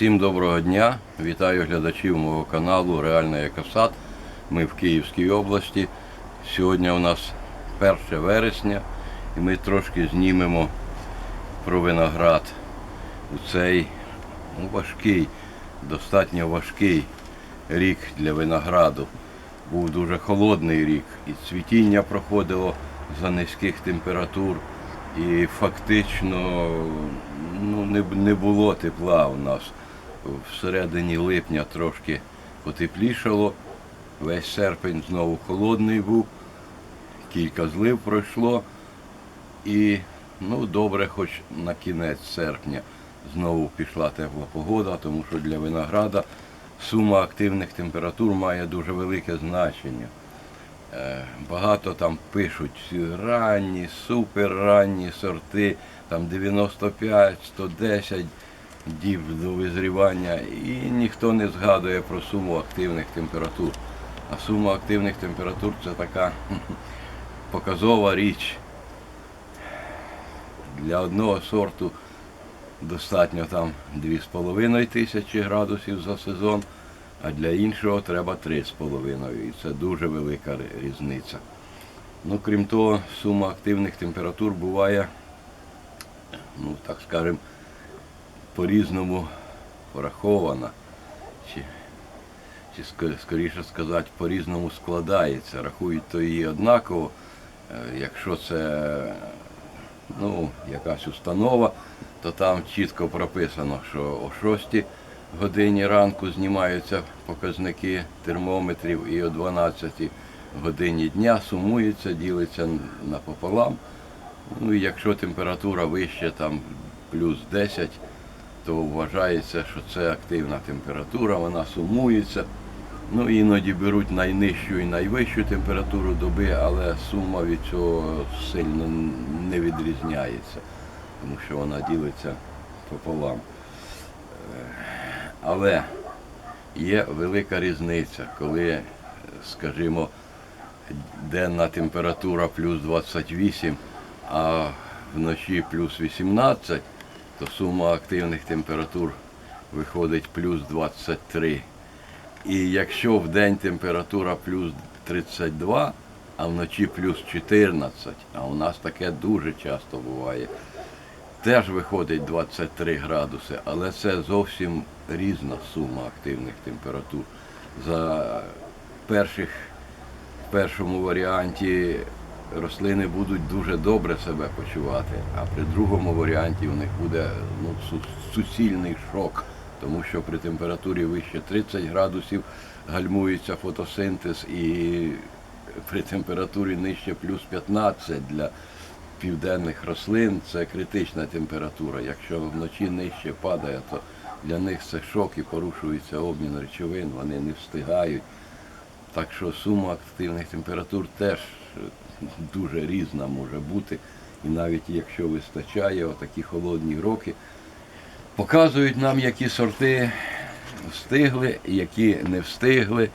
Всім доброго дня! Вітаю глядачів мого каналу Реальний Екосад. Ми в Київській області. Сьогодні у нас 1 вересня і ми трошки знімемо про виноград у цей ну, важкий, достатньо важкий рік для винограду. Був дуже холодний рік, і цвітіння проходило за низьких температур, і фактично ну, не, не було тепла у нас. Всередині липня трошки потеплішало, весь серпень знову холодний був, кілька злив пройшло. І ну, добре, хоч на кінець серпня знову пішла тепла погода, тому що для винограда сума активних температур має дуже велике значення. Е, Багато там пишуть ранні, суперранні сорти, там 95, 110 діб до визрівання, і ніхто не згадує про суму активних температур. А сума активних температур це така показова річ. Для одного сорту достатньо там 2,5 тисячі градусів за сезон, а для іншого треба 3,5. І це дуже велика різниця. Ну, крім того, сума активних температур буває, ну так скажемо, по-різному порахована. Чи, чи скоріше сказати, по-різному складається. Рахують то її однаково. Е, Якщо це ну, якась установа, то там чітко прописано, що о 6 годині ранку знімаються показники термометрів і о 12 годині дня сумується, ділиться напополам. Ну якщо температура вище там плюс 10, то вважається, що це активна температура, вона сумується. Ну, іноді беруть найнижчу і найвищу температуру доби, але сума від цього сильно не відрізняється, тому що вона ділиться пополам. Е, Але є велика різниця, коли, скажімо, денна температура плюс 28, а вночі плюс 18, то сума активних температур виходить плюс 23. І якщо в день температура плюс 32, а вночі плюс 14, а у нас таке дуже часто буває, теж виходить 23 градуси, але це зовсім різна сума активних температур. За перших, в першому варіанті рослини будуть дуже добре себе почувати, а при другому варіанті у них буде ну, суцільний шок, тому що при температурі вище 30 градусів гальмується фотосинтез і при температурі нижче плюс 15 для південних рослин це критична температура. Якщо вночі нижче падає, то для них це шок і порушується обмін речовин, вони не встигають. Так що сума активних температур теж дуже різна може бути. І навіть якщо вистачає отакі холодні роки, показують нам, які сорти встигли, які не встигли,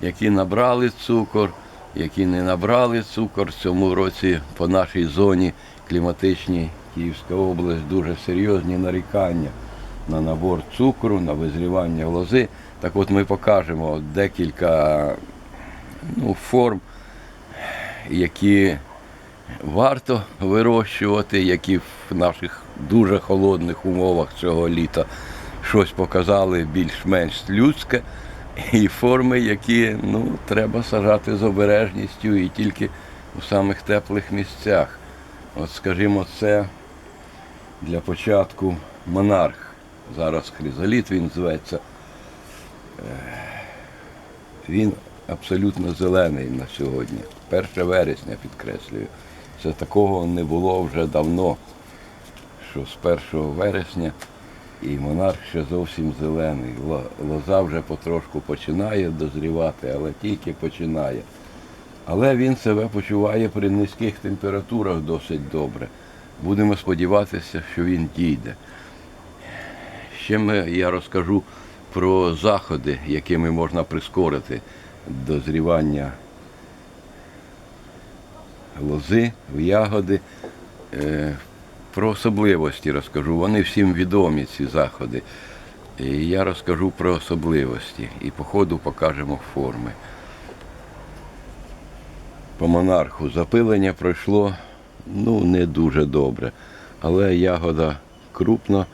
які набрали цукор, які не набрали цукор. В цьому році по нашій зоні кліматичній Київська область дуже серйозні нарікання на набор цукру, на визрівання лози. Так от ми покажемо декілька ну, форм, які варто вирощувати, які в наших дуже холодних умовах цього літа щось показали більш-менш людське, і форми, які ну, треба сажати з обережністю і тільки у самих теплих місцях. От, скажімо, це для початку монарх. Зараз хризоліт він зветься. Е, Він абсолютно зелений на сьогодні. 1 вересня підкреслюю. Це такого не було вже давно, що з 1 вересня і монарх ще зовсім зелений. Лоза вже потрошку починає дозрівати, але тільки починає. Але він себе почуває при низьких температурах досить добре. Будемо сподіватися, що він дійде. Ще ми, я розкажу про заходи, якими можна прискорити дозрівання лози, в ягоди. Е, Про особливості розкажу. Вони всім відомі, ці заходи. І я розкажу про особливості і по ходу покажемо форми. По монарху запилення пройшло ну, не дуже добре, але ягода крупна,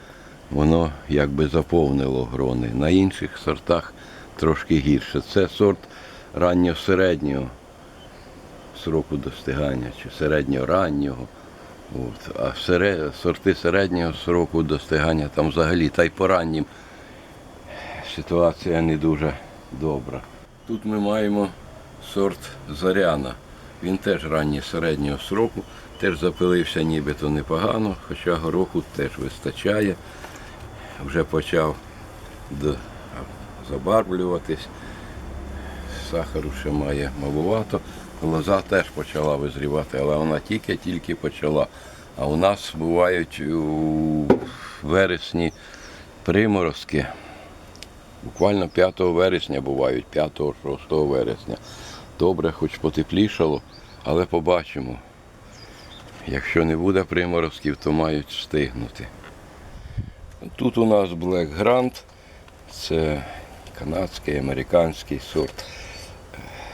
воно якби заповнило грони. На інших сортах трошки гірше. Це сорт ранньо-середнього сроку достигання чи середньо-раннього. От. А сере- сорти середнього сроку достигання там взагалі та й по раннім ситуація не дуже добра. Тут ми маємо сорт Зоряна. Він теж ранній середнього сроку, теж запилився нібито непогано, хоча гороху теж вистачає. Вже почав забарвлюватись. Сахару ще має малувато. Лоза теж почала визрівати, але вона тільки-тільки почала. А у нас бувають у вересні приморозки. Буквально 5 вересня бувають, 5-6 вересня. Добре, хоч потеплішало, але побачимо. Якщо не буде приморозків, то мають встигнути. Тут у нас Black Grand, це канадський, американський сорт.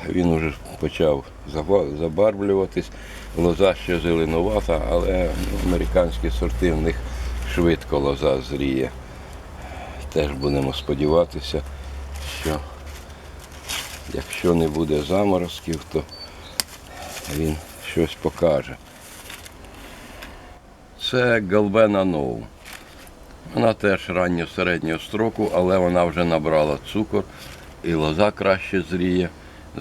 Він уже почав заба- забарвлюватись. Лоза ще зеленувата, але американські сорти в них швидко лоза зріє. Теж будемо сподіватися, що якщо не буде заморозків, то він щось покаже. Це Галбена Ноу. Вона теж ранньо середнього строку, але вона вже набрала цукор і лоза краще зріє.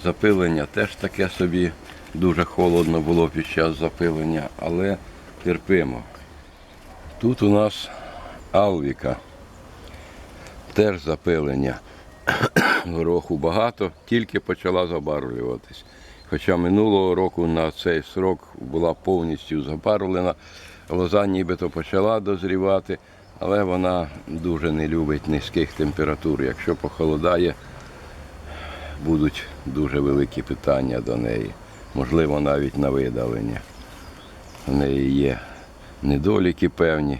Запилення теж таке собі дуже холодно було під час запилення, але терпимо. Тут у нас Алвіка. Теж запилення. Гороху багато, тільки почала забарвлюватись. Хоча минулого року на цей срок була повністю забарвлена, лоза нібито почала дозрівати, але вона дуже не любить низьких температур. Якщо похолодає, будуть дуже великі питання до неї. Можливо, навіть на видалення. У неї є недоліки певні.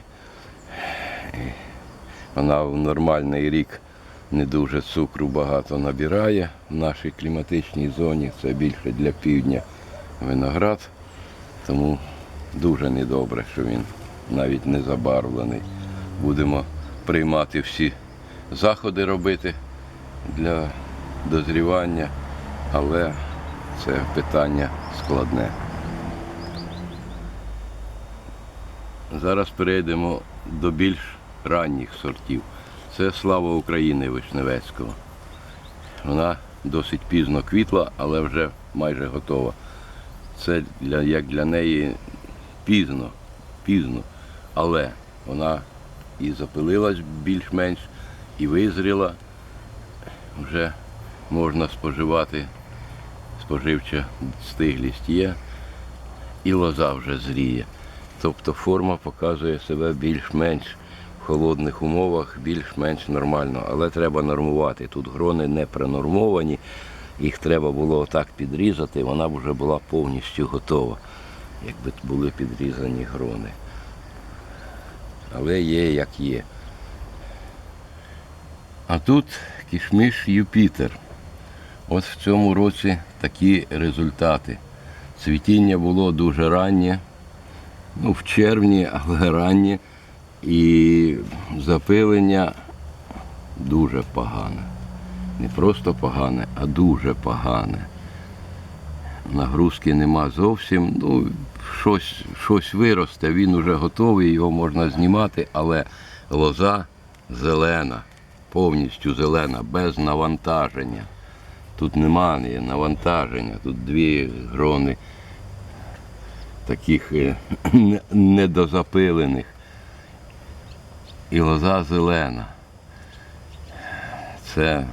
Вона в нормальний рік не дуже цукру багато набирає в нашій кліматичній зоні. Це більше для півдня виноград. Тому дуже недобре, що він навіть не забарвлений. Будемо приймати всі заходи робити для дозрівання, але це питання складне. Зараз перейдемо до більш ранніх сортів. Це слава України Вишневецького. Вона досить пізно квітла, але вже майже готова. Це для, як для неї пізно, пізно. Але вона і запилилась більш-менш, і визріла. Вже можна споживати, споживча стиглість є, і лоза вже зріє. Тобто форма показує себе більш-менш в холодних умовах, більш-менш нормально. Але треба нормувати. Тут грони не пронормовані, їх треба було отак підрізати, вона б вже була повністю готова, якби були підрізані грони. Але є як є. А тут кішмиш Юпітер. От в цьому році такі результати. Цвітіння було дуже раннє, ну, в червні, але раннє. І запилення дуже погане. Не просто погане, а дуже погане. Нагрузки нема зовсім. Ну, щось, щось виросте, він уже готовий, його можна знімати, але лоза зелена, повністю зелена, без навантаження. Тут немає навантаження, тут дві грони таких е, недозапилених. І лоза зелена. Це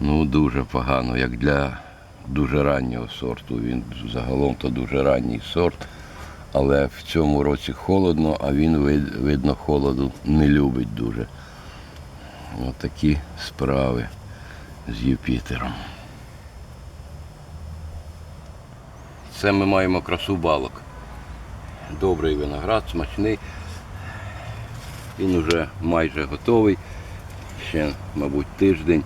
ну, дуже погано, як для дуже раннього сорту. Він загалом то дуже ранній сорт. Але в цьому році холодно, а він, вид- видно, холоду не любить дуже. Ось такі справи з Юпітером. Це ми маємо красу балок. Добрий виноград, смачний. Він вже майже готовий. Ще, мабуть, тиждень.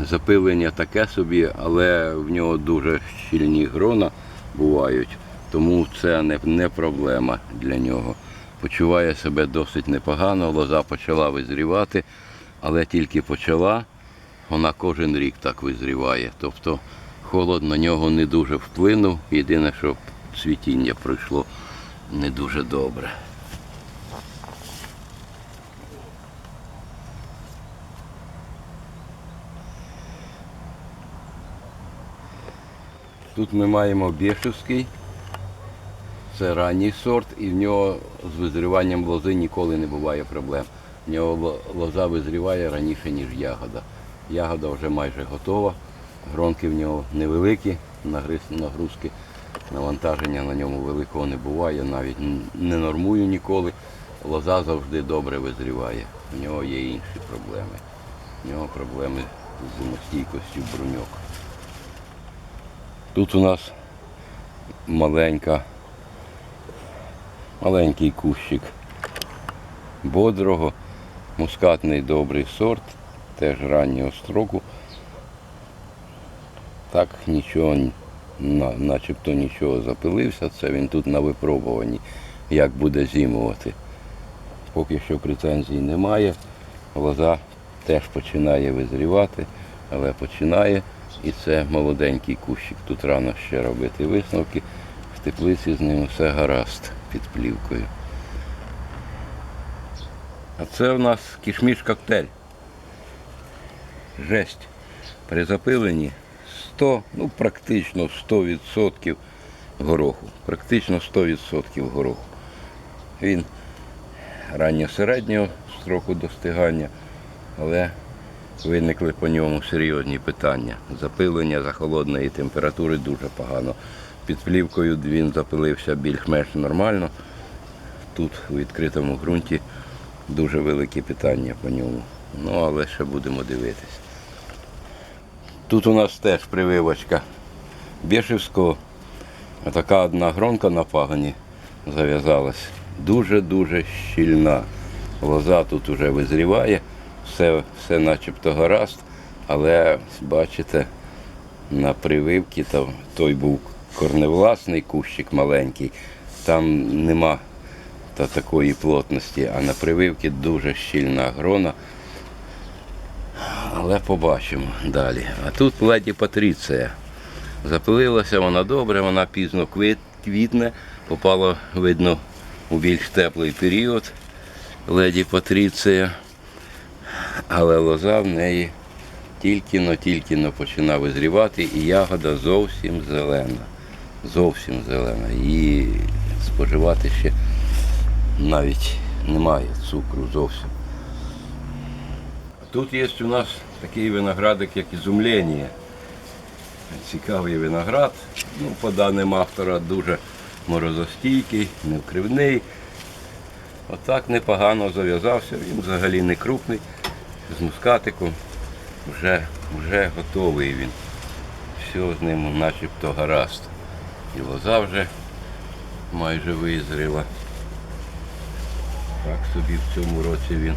Запилення таке собі, але в нього дуже щільні грона бувають, тому це не, не проблема для нього. Почуває себе досить непогано, лоза почала визрівати, але тільки почала, вона кожен рік так визріває. Тобто холод на нього не дуже вплинув. Єдине, що цвітіння пройшло не дуже добре. Тут ми маємо Бєшевський, це ранній сорт, і в нього з визріванням лози ніколи не буває проблем. В нього лоза визріває раніше, ніж ягода. Ягода вже майже готова, гронки в нього невеликі, нагрузки, навантаження на ньому великого не буває, навіть не нормую ніколи. Лоза завжди добре визріває. У нього є інші проблеми. У нього проблеми з зимостійкостю бруньок. Тут у нас маленька, маленький кущик бодрого, мускатний добрий сорт, теж раннього строку. Так нічого, начебто нічого запилився, це він тут на випробуванні, як буде зимувати. Поки що претензій немає. Лоза теж починає визрівати, але починає. І це молоденький кущик. Тут рано ще робити висновки. В теплиці з ним все гаразд під плівкою. А це в нас кішміш коктейль. Жесть. При запиленні 100, ну практично 100% гороху. Практично 100% гороху. Він ранньо-середнього строку достигання, але виникли по ньому серйозні питання. Запилення за холодної температури дуже погано. Під плівкою він запилився більш-менш нормально. Тут у відкритому ґрунті дуже великі питання по ньому. Ну, але ще будемо дивитись. Тут у нас теж прививочка Бєшевського. Така одна гронка на пагоні зав'язалась. Дуже-дуже щільна. Лоза тут вже визріває, все, все начебто гаразд, але бачите, на прививці там, той був корневласний кущик маленький, там нема та такої плотності, а на прививці дуже щільна грона. Але побачимо далі. А тут леді Патріція. Запилилася вона добре, вона пізно квітне, попала, видно, у більш теплий період леді Патріція. Але лоза в неї тільки-но, тільки-но починає визрівати, і ягода зовсім зелена. Зовсім зелена. Її споживати ще навіть немає цукру зовсім. Тут є у нас такий виноградик, як ізумлення. Цікавий виноград. Ну, по даним автора, дуже морозостійкий, невкривний. Отак непогано зав'язався, він взагалі не крупний, з мускатиком. Вже, вже готовий він. Все з ним начебто гаразд. І лоза вже майже визріла. Так собі в цьому році він.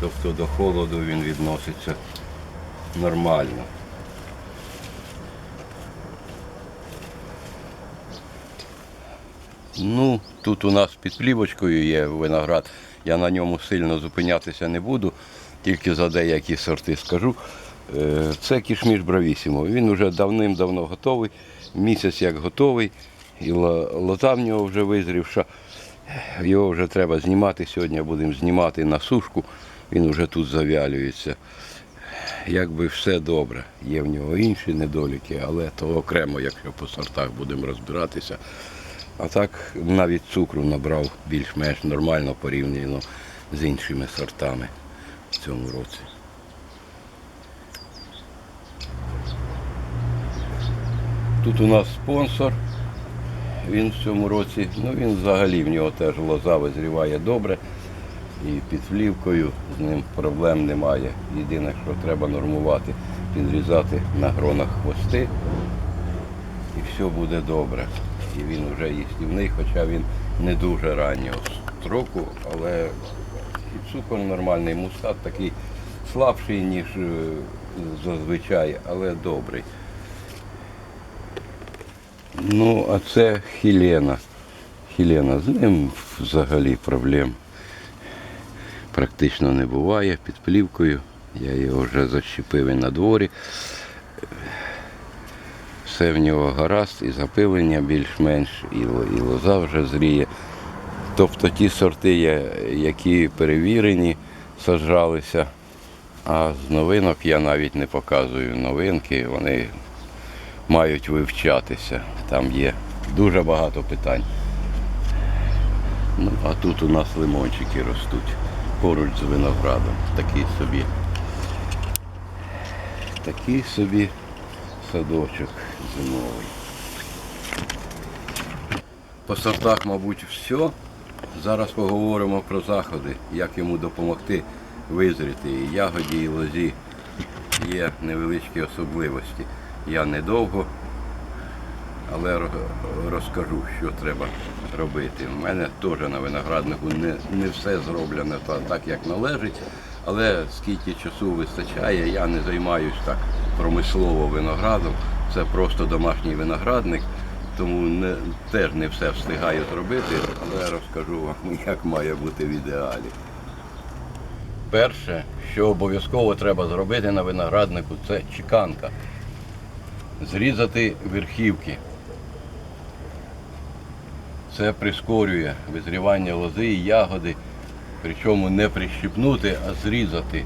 Тобто до холоду він відноситься нормально. Ну, тут у нас під плівочкою є виноград. Я на ньому сильно зупинятися не буду, тільки за деякі сорти скажу. Е, Це кішміш бравісімо. Він вже давним-давно готовий, місяць як готовий, і ло- лоза в нього вже визрівша. Його вже треба знімати. Сьогодні будемо знімати на сушку. Він вже тут завялюється. Якби все добре. Є в нього інші недоліки, але то окремо, якщо по сортах будемо розбиратися. А так навіть цукру набрав більш-менш нормально порівняно з іншими сортами в цьому році. Тут у нас спонсор. Він в цьому році, ну він взагалі в нього теж лоза визріває добре. І під плівкою з ним проблем немає. Єдине, що треба нормувати, підрізати на гронах хвости і все буде добре. І він вже їстівний, хоча він не дуже раннього строку, але цукор нормальний, мускат такий слабший, ніж е, зазвичай, але добрий. Ну, а це Хілена. Хілена. З ним взагалі проблем практично не буває під плівкою. Я його вже защепив і на дворі. Все в нього гаразд, і запилення більш-менш, і, і лоза вже зріє. Тобто ті сорти, які перевірені, саджалися, а з новинок я навіть не показую новинки, вони мають вивчатися. Там є дуже багато питань. Ну, а тут у нас лимончики ростуть поруч з виноградом. Такий собі. Такий собі садочок зимовий. По сортах, мабуть, все. Зараз поговоримо про заходи, як йому допомогти визріти. І ягоді, і лозі є невеличкі особливості. Я недовго, але розкажу, що треба робити. У мене теж на винограднику не, не все зроблено так, як належить, але скільки часу вистачає, я не займаюсь так промислово виноградом. Це просто домашній виноградник, тому не, теж не все встигаю зробити, але розкажу вам, як має бути в ідеалі. Перше, що обов'язково треба зробити на винограднику, це чеканка. Зрізати верхівки. Це прискорює визрівання лози і ягоди, причому не прищипнути, а зрізати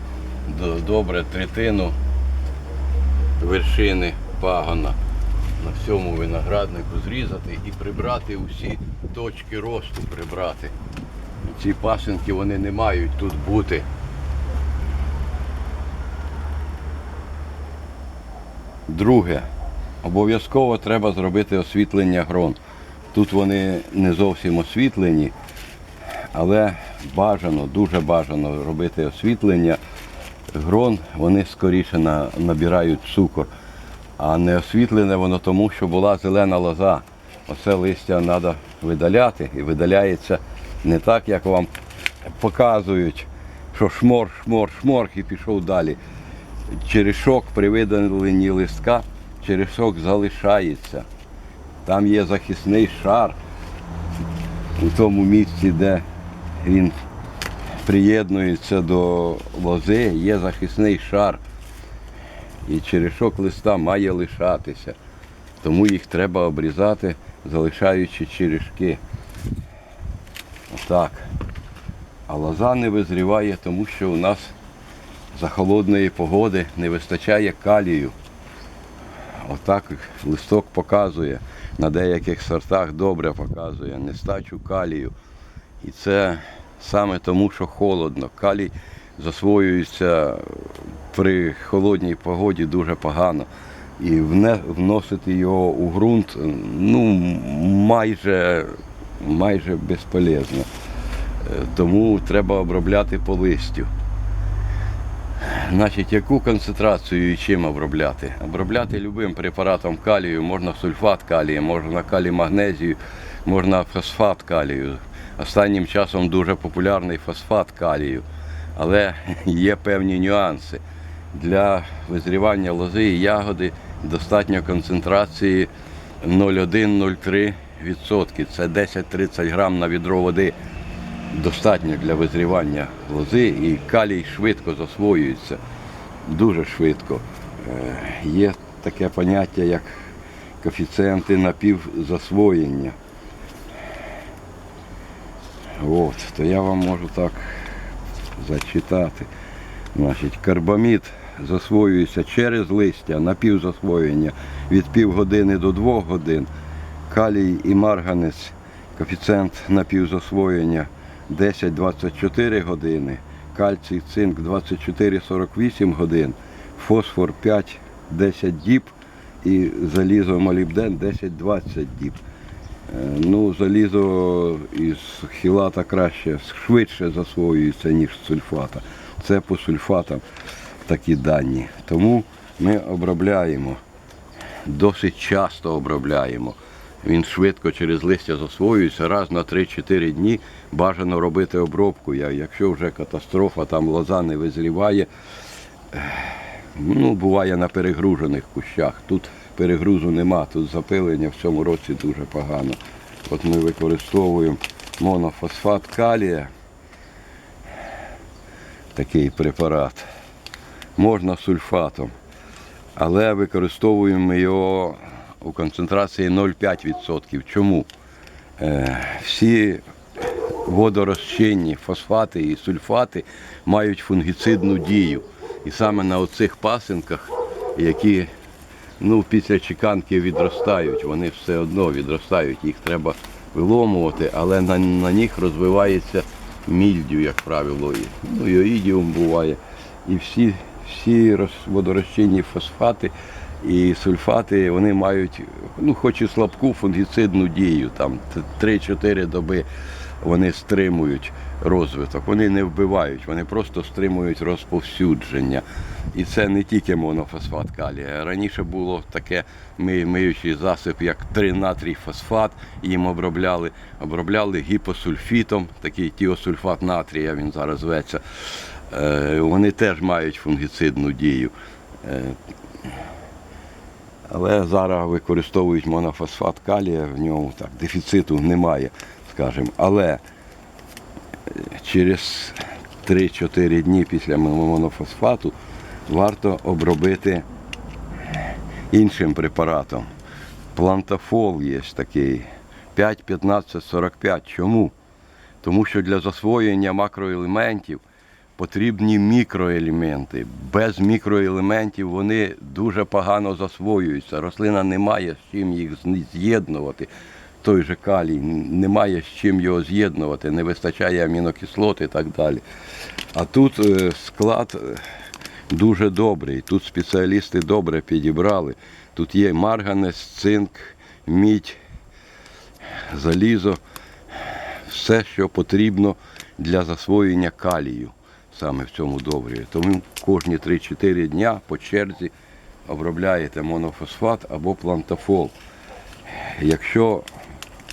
до- добре третину вершини пагона на всьому винограднику зрізати і прибрати усі точки росту прибрати. Ці пасинки вони не мають тут бути. Друге, обов'язково треба зробити освітлення грон. Тут вони не зовсім освітлені, але бажано, дуже бажано робити освітлення. Грон вони скоріше на- набирають цукор. А не освітлене воно тому, що була зелена лоза. Оце листя треба видаляти і видаляється не так, як вам показують, що шмор, шмор, шмор і пішов далі. Черешок при видаленні листка, черешок залишається. Там є захисний шар у тому місці, де він приєднується до лози, є захисний шар. І черешок листа має лишатися. Тому їх треба обрізати, залишаючи черешки. Отак. А лоза не визріває, тому що у нас за холодної погоди не вистачає калію. Отак листок показує. На деяких сортах добре показує нестачу калію. І це саме тому, що холодно. Калій засвоюється при холодній погоді дуже погано. І вносити його у ґрунт ну, майже, майже безполезно. Е, Тому треба обробляти по листю. Значить, яку концентрацію і чим обробляти? Обробляти любим препаратом калію, можна сульфат калію, можна калій магнезію, можна фосфат калію. Останнім часом дуже популярний фосфат калію, але є певні нюанси. Для визрівання лози і ягоди достатньо концентрації 0,1-0,3%. Це 10-30 грам на відро води достатньо для визрівання лози і калій швидко засвоюється, дуже швидко. Е, Є таке поняття, як коефіцієнти напівзасвоєння. От, то я вам можу так зачитати. Значить, карбамід засвоюється через листя напівзасвоєння від півгодини до двох годин. Калій і марганець коефіцієнт напівзасвоєння 10-24 години, кальцій, цинк 24-48 годин, фосфор 5-10 діб і залізо молібден 10-20 діб. Е, Ну, залізо із хілата краще, швидше засвоюється, ніж з сульфата. Це по сульфатам такі дані. Тому ми обробляємо, досить часто обробляємо. Він швидко через листя засвоюється. Раз на 3-4 дні бажано робити обробку. Якщо вже катастрофа, там лоза не визріває, ну, буває на перегружених кущах. Тут перегрузу нема, тут запилення в цьому році дуже погано. От ми використовуємо монофосфат калія, такий препарат. Можна сульфатом, але використовуємо його у концентрації 0,5%. Чому? Е, всі водорозчинні фосфати і сульфати мають фунгіцидну дію. І саме на оцих пасинках, які ну, після чеканки відростають, вони все одно відростають, їх треба виломувати, але на, на них розвивається мільдю, як правило. І, ну, і оїдіум буває. І всі, всі роз- водорозчинні фосфати і сульфати вони мають, ну, хоч і слабку фунгіцидну дію, там 3-4 доби вони стримують розвиток, вони не вбивають, вони просто стримують розповсюдження. І це не тільки монофосфат калія. Раніше було таке миючий засіб, як 3 натрій фосфат, їм обробляли, обробляли гіпосульфітом, такий тіосульфат натрія, він зараз зветься. Е, Вони теж мають фунгіцидну дію. Е, але зараз використовують монофосфат калія, в ньому так, дефіциту немає, скажімо. Але е, через 3-4 дні після монофосфату варто обробити іншим препаратом. Плантафол є такий 5, 15, 45. Чому? Тому що для засвоєння макроелементів потрібні мікроелементи. Без мікроелементів вони дуже погано засвоюються. Рослина не має з чим їх з'єднувати. Той же калій немає з чим його з'єднувати, не вистачає амінокислот і так далі. А тут е, склад е, дуже добрий. Тут спеціалісти добре підібрали. Тут є марганець, цинк, мідь, залізо, все, що потрібно для засвоєння калію саме в цьому добрі. Тому кожні 3-4 дня по черзі обробляєте монофосфат або плантафол. Якщо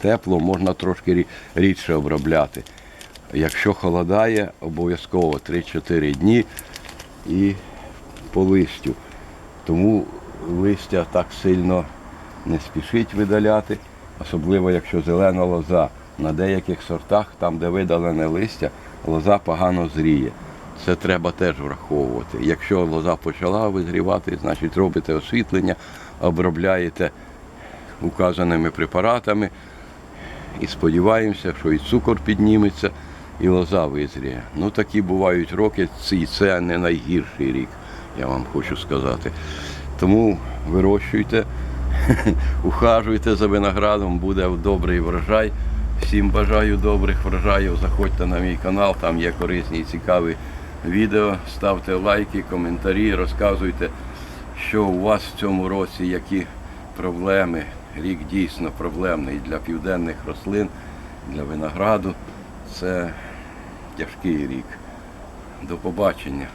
тепло, можна трошки рідше обробляти. Якщо холодає, обов'язково 3-4 дні і по листю. Тому листя так сильно не спішить видаляти, особливо якщо зелена лоза. На деяких сортах, там, де видалене листя, лоза погано зріє. Це треба теж враховувати. Якщо лоза почала визрівати, значить робите освітлення, обробляєте указаними препаратами і сподіваємося, що і цукор підніметься, і лоза визріє. Ну такі бувають роки, і це не найгірший рік, я вам хочу сказати. Тому вирощуйте, ухажуйте за виноградом, буде добрий врожай. Всім бажаю добрих врожаїв. Заходьте на мій канал, там є корисні і цікаві відео. Ставте лайки, коментарі, розказуйте, що у вас в цьому році, які проблеми. Рік дійсно проблемний для південних рослин, для винограду. Це тяжкий рік. До побачення.